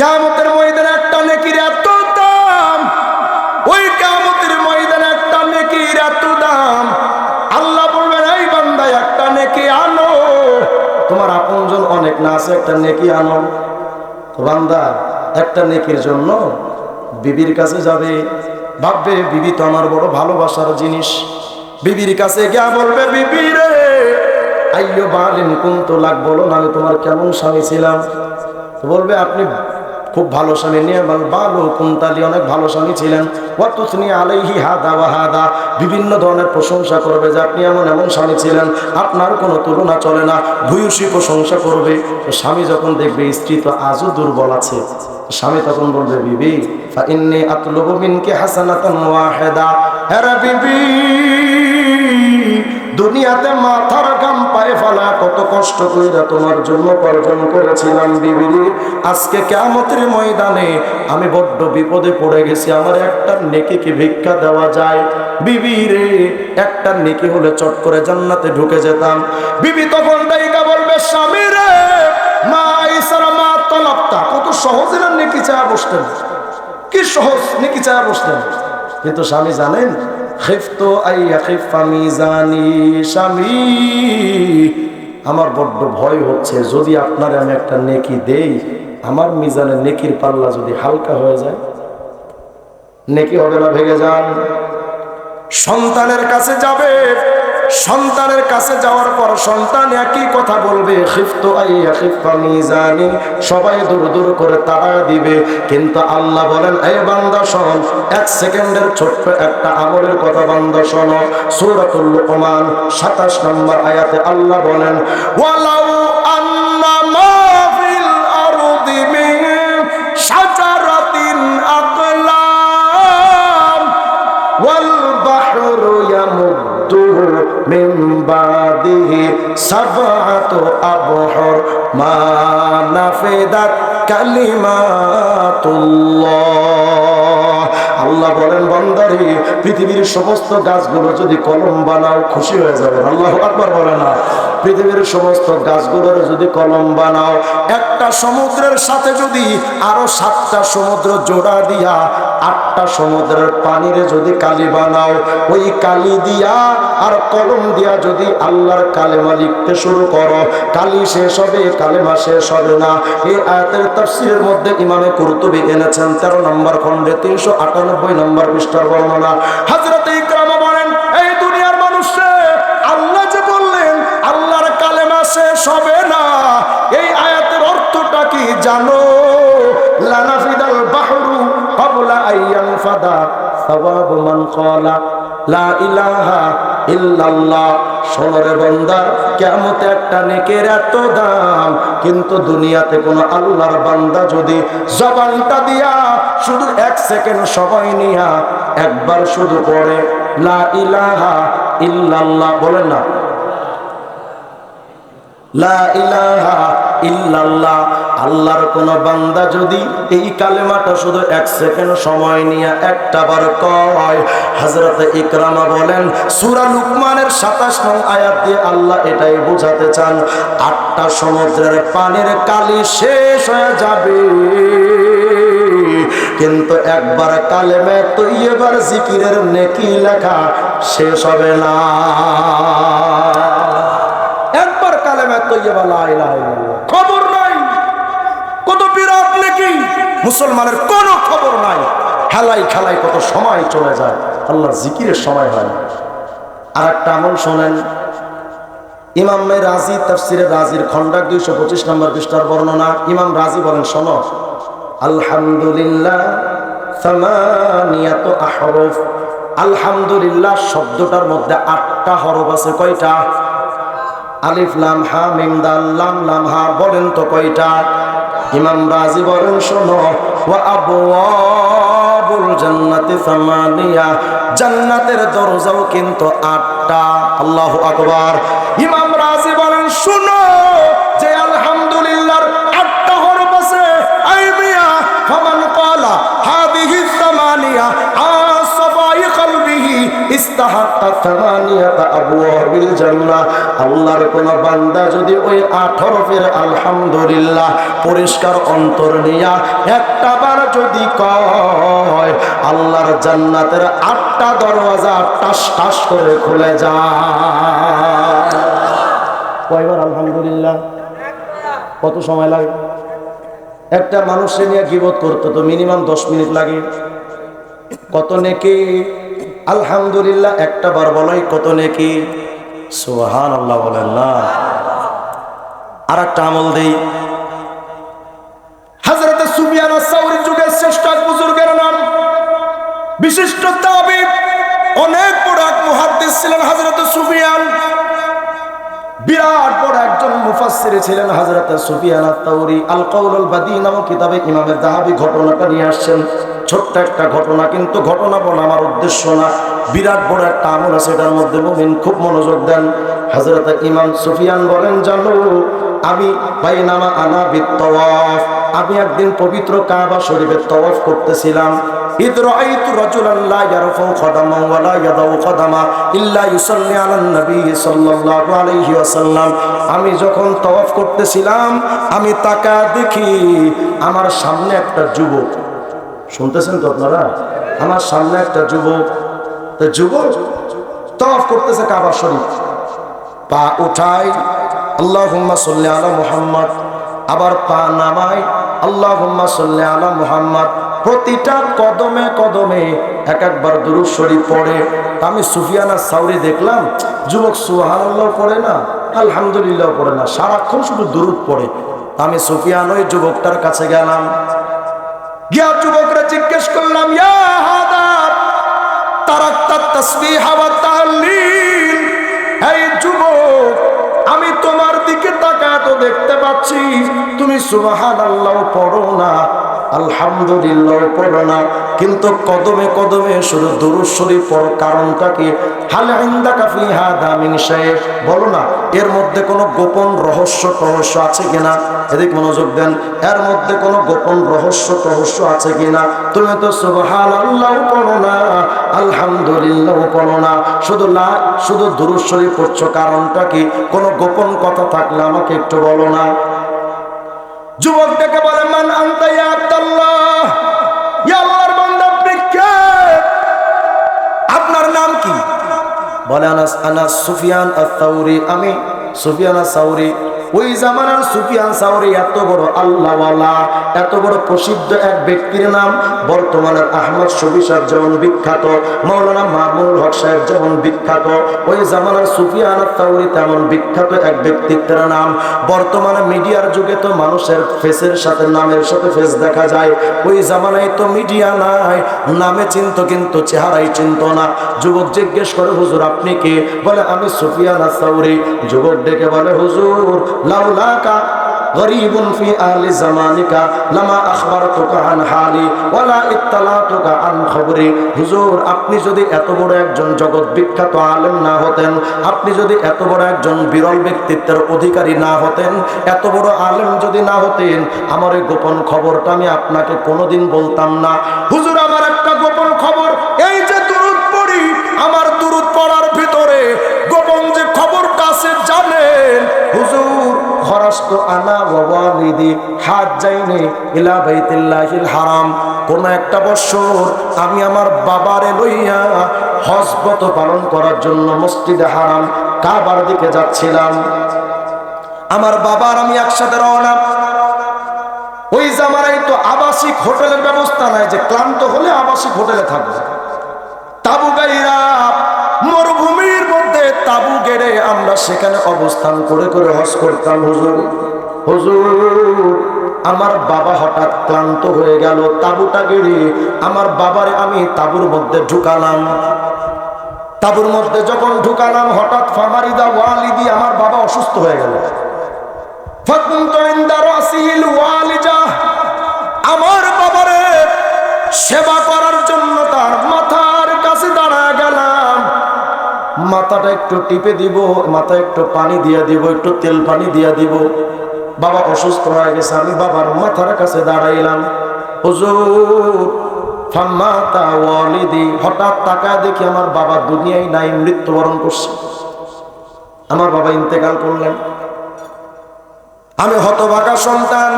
কেমতের ময়দানে একটা নেকির এত দাম। ওই কেমতের ময়দানে একটা নেকির এত দাম। আল্লাহ বলবেন, এই বান্দা একটা নেকি আনো। তোমার আপনজন অনেক না আছে, একটা নেকি আনো। বান্দা, একটা নেকির জন্য বিবির কাছে যাবে। ভাববে, বিবি তো আমার বড় ভালোবাসার জিনিস। বিবির কাছে গিয়া বলবে, বিবি রে, আইয়ো বালিন কোন তো লাগ, বলো না আমি তোমার কেমন স্বামী ছিলাম? বলবে, আপনি খুব ভালো স্বামী নিয়ে ভালো কুন্তালি অনেক ভালো স্বামী ছিলেন। ওয়াতুসনি আলাইহি হাদা ওয়া হাদা। বিভিন্ন ধরনের প্রশংসা করবে যে আপনি এমন এমন স্বামী ছিলেন, আপনার কোনো তুলনা চলে না, ভূয়সী প্রশংসা করবে। তো স্বামী যখন দেখবে, স্ত্রী তো আজও দুর্বল আছে। স্বামী তখন বলবে, বিবি, ফা ইন্নী আতলুবু মিনকি হাসানাতান ওয়াহিদা। হ্যাঁ বিবি দুনিয়াতে মাথার গাম পায়ে ফেলা, কত কষ্ট কইরা তোমার জন্য উপার্জন করেছিলাম বিবিরি। আজকে কেমতের ময়দানে আমি বড্ড বিপদে পড়ে গেছি, আমার একটা নেকি কি ভিক্ষা দেওয়া যায়। বিবি রে, একটা নেকি হলে চট করে জান্নাতে ঢুকে যেতাম। বিবি তখন দায়িকা বলবে, স্বামী রে, মা ইসারা মা তলাপ্তা কত সহজে নেকি চা বসতেন। কি সহজ নেকি চা বসতেন। কিন্তু স্বামী জানেন খেফতো আইয়া খেফা মিজানি স্বামী। আমার বড্ড ভয় হচ্ছে, যদি আপনার আমি একটা নেকি দেই, আমার মিজানে নেকির পাল্লা যদি হালকা হয়ে যায়, নেকি হবে না, ভেঙে যান সন্তানের কাছে যাবে সন্তানের কাছে যাওয়ার পর সন্তান একই কথা বলবে মিজানি, সবাই দূর দূর করে তাড়া দিবে। কিন্তু আল্লাহ বলেন এই বান্দা শোন, এক সেকেন্ডের ছোট্ট একটা আমলের কথা বান্দা শোনো। সূরাতুল লুকমান 27 নম্বর আয়াতে আল্লাহ বলেন, ওয়ালাউ আন্না মা ফিল আরদি মিন শাজারাতিন من بعده سبعة أبحر ما نفدت كلمات الله. আল্লাহ বলেন, বন্দারে, পৃথিবীর সমস্ত গাছগুলো যদি কলম বানাও, খুশি হয়ে যাবে। আল্লাহ আকবার বলে না। পৃথিবীর সমস্ত গাছগুলোর যদি কলম বানাও, একটা সমুদ্রের সাথে যদি আরও সাতটা সমুদ্র জোড়া দিয়া, আটটা সমুদ্রের পানিরে যদি কালি বানাও, ওই কালি দিয়া আর কলম দিয়া যদি আল্লাহর কালেমা লিখতে শুরু করো, কালি শেষ হবে, কালেমা শেষ হবে না। এই আয়াতের তাফসীরের মধ্যে ইমামে কুরতুবি এনেছেন, তেরো নম্বর খণ্ডে তিনশো আটানব্বই নম্বর পৃষ্ঠার বর্ণনা। হাজরত ইকরামা বলেন, এই দুনিয়ার মানুষে আল্লাহ যে বললেন, আল্লাহর কালেমা শেষ হবে না। এই আয়াতের অর্থটা কি জানো? লানাফিদাল ইল্লাল্লাহ সোনরে বান্দা কেমতে একটা নেকের এত দাম, কিন্তু দুনিয়াতে কোনো আল্লাহর বান্দা যদি জবানটা দিয়া শুধু এক সেকেন্ড সময় নিয়া একবার শুধু পড়ে, লা ইলাহা ইল্লাল্লাহ, বলেন না। লা ইলাহা ইল্লাল্লাহ, আল্লাহর কোন বান্দা যদি এই কালেমাটা শুধু এক সেকেন্ড সময় নিয়ে একটা বার কয়, হযরত ইকরামা বলেন, সুরা লুকমানের 27 নং আয়াত দিয়ে আল্লাহ এটাই বোঝাতে চান, আটটা সমুদ্রের পানির কালি শেষ হয়ে যাবে। কিন্তু একবার কালেমে তৈয়বার জিকিরের নেকি লেখা শেষ হবে না। একবার কালেমে তৈয়বা লা ইলাহা ইল্লাল্লাহ খবর নাই কত বিরাট নাকি মুসলমানের কোনো খবর নাই। খেলাই খেলাই কত সময় চলে যায়। আল্লাহ জিকিরের সময় হয়। আর একটা আমল শোনেন। ইমাম রাজি, তাফসিরে রাজির খন্ডাক দুইশো পঁচিশ নম্বর পৃষ্ঠার বর্ণনা। ইমাম রাজি বলেন, শোনো। আলহামদুলিল্লাহ আলহামদুলিল্লাহ শব্দটার মধ্যে আটটা হরফ আছে, কয়টা? আলিফ, লাম, হা মিমদাল লাম লাম, হা, বলেন তো কয়টা? ইমাম রাজি বলেন, শোনো। ওয়া আবওয়াবুল জান্নাতি সামানিয়া। জান্নাতের দরজাও কিন্তু আটটা। আল্লাহ আকবার। ইমাম রাজি বলেন, শোনো। ইস্তাহাক্কা আবওয়াবিল জান্নাহ। আল্লাহর কোন বান্দা যদি ওই 18 ফের আলহামদুলিল্লাহ পরিষ্কার অন্তর নিয়া একটা বার যদি কয়, আল্লাহর জান্নাতের আটটা দরওয়াজা টাস টাস করে খুলে যায়। কয়বার আলহামদুলিল্লাহ? কত সময় লাগে? একটা মানুষে নিয়ে গিবত করতে তো মিনিমাম দশ মিনিট লাগে। কত নেকি? আলহামদুলিল্লাহ, একটা বার বলাই কত নেকি? সোহান আল্লাহ বলেন না। আর একটা আমল দেই। হাজরতে সাউরি যুগের শ্রেষ্ঠ এক বুজুর্গের নাম, বিশিষ্ট তাবিব অনেক বড় এক মুহাদ্দিস ছিলেন হাজরতে সুফিয়ান। বিরাট বড় একজন মুফাসসির ছিলেন হযরত সুফিয়ান আত-তাওরি আল কাউলুল বাদী নামক কিতাবে ইমামে যাহাবী ঘটনাটা নিয়ে আসছেন। ছোট্ট একটা ঘটনা কিন্তু ঘটনা বলা আমার উদ্দেশ্য না বিরাট বড় একটা আমল আছে এটার মধ্যে মুমিন খুব মনোযোগ দেন হযরত ইমাম সুফিয়ান বলেন জানো আমি বাইনামা আনা বিত্তাওয়াফ আমি একদিন পবিত্র কাবা শরীফের তওয়াফ করতেছিলাম إذ رأيت رجلا لا يرفع قدما ولا يضع قدما إلا يصلي على النبي صلى الله عليه وسلم আমি যখন তওয়াফ করতেছিলাম আমি তাকা দেখি আমার সামনে একটা যুবক শুনতেছেন তো আপনারা? আমার সামনে একটা যুবক যুবক তওয়াফ করতেছে কাবা শরীফ। পা উঠাই আল্লাহ সাল্লি আলা মুহাম্মদ, আবার পা নামাই আল্লাহুম্মা সাল্লি আলা মুহাম্মদ। প্রতিটা কদমে কদমে এক একবার দুরুদ শরীফ পড়ে। আমি সুফিয়ানা সাউরি দেখলাম, যুবক সুবহানাল্লাহ পড়ে না, আলহামদুলিল্লাহ পড়ে না, সারাক্ষণ শুধু দুরুদ পড়ে। আমি সুফিয়ান ওই যুবকটার কাছে গেলাম গিয়া যুবকরা জিজ্ঞেস করলাম এই যুবক, আমি তোমার দিকে তাকায় তো দেখতে পাচ্ছি, তুমি সুবহানাল্লাহ পড়ো না। আলহামদুলিল্লাহ পড়ো না। কিন্তু কদমে কদমে শুধু দুরুদ শরীফ পড়ো কারণটা কি? হাল ইনদাকা ফি হাদা মিন শাইখ বলো না, এর মধ্যে কোনো গোপন রহস্য টহস্য আছে কিনা? এদিক মনোযোগ দেন, এর মধ্যে কোনো গোপন রহস্য টহস্য আছে কিনা? তুমি তো সুবহানাল্লাহ পড়ো না, আলহামদুলিল্লাহ পড়ো না। শুধু লা, শুধু দুরুদ শরীফ পড়ছো কারণটা কি? কোনো গোপন কথা থাকলে আমাকে একটু বলো না। যুবক ডেকে বলে, মান আনতা বলে আনাস আনাস সুফিয়ান আত-তাউরি আমি সুফিয়ান আস-সাউরি ওই জামানার সুফিয়ান সাউরি এত বড় আল্লাহওয়ালা, এত বড় প্রসিদ্ধ এক ব্যক্তির নাম বর্তমানের আহমদ সাহেব যেমন বিখ্যাত, মৌলানা মামুনুল হক সাহেব যেমন বিখ্যাত, ওই জামানার সুফিয়ান আত-তাউরি তেমন বিখ্যাত এক ব্যক্তিত্বের নাম। বর্তমানে মিডিয়ার যুগে তো মানুষের ফেসের সাথে, নামের সাথে ফেস দেখা যায়। ওই জামানায় তো মিডিয়া নাই, নামে চিনত কিন্তু চেহারাই চিনত না। যুবক জিজ্ঞেস করে, হুজুর, আপনি কে? বলে, আমি সুফিয়ান আসাউরি যুবক ডেকে বলে, হুজুর লাউলাকা غريب في أهل زمانك لما أخبرتك عن حالي ولا اطلعتك عن خبري হুজুর আপনি যদি এত বড় একজন জগৎ বিখ্যাত আলেম না হতেন আপনি যদি এত বড় একজন বিরল ব্যক্তিত্বের অধিকারী না হতেন এত বড় আলেম যদি না হতেন আমার এই গোপন খবরটা আমি আপনাকে কোনোদিন বলতাম না হুজুর একটা আমি আমার বাবারে হজবত পালন করার জন্য হারাম দিকে যাচ্ছিলাম। আমার বাবার আমি একসাথে রওনা। ওই জামানায় তো আবাসিক হোটেলের ব্যবস্থা নাই যে ক্লান্ত হলে আবাসিক হোটেলে থাকবে। তাবু গাইরা সেখানে অবস্থান করে করে হস করতাম, হুজুর। হুজুর, আমার বাবা হঠাৎ ক্লান্ত হয়ে গেল, তাবুটা গেড়ে আমার বাবারে আমি তাবুর মধ্যে ঢুকালাম। তাবুর মধ্যে যখন ঢুকালাম, হঠাৎ ফামারি ফামারিদা একটু টিপে দিব মাথায় একটু পানি দিয়ে দিব, একটু তেল পানি দিয়ে দিব। বাবা অসুস্থ হয়ে গেছে, আমি বাবার মাথার কাছে দাঁড়াইলাম। হুজুর হঠাৎ টাকা দেখি আমার বাবা দুনিয়ায় নাই, মৃত্যুবরণ করছে। আমার বাবা ইন্তেকাল করলেন। আমি হতবাকা সন্তান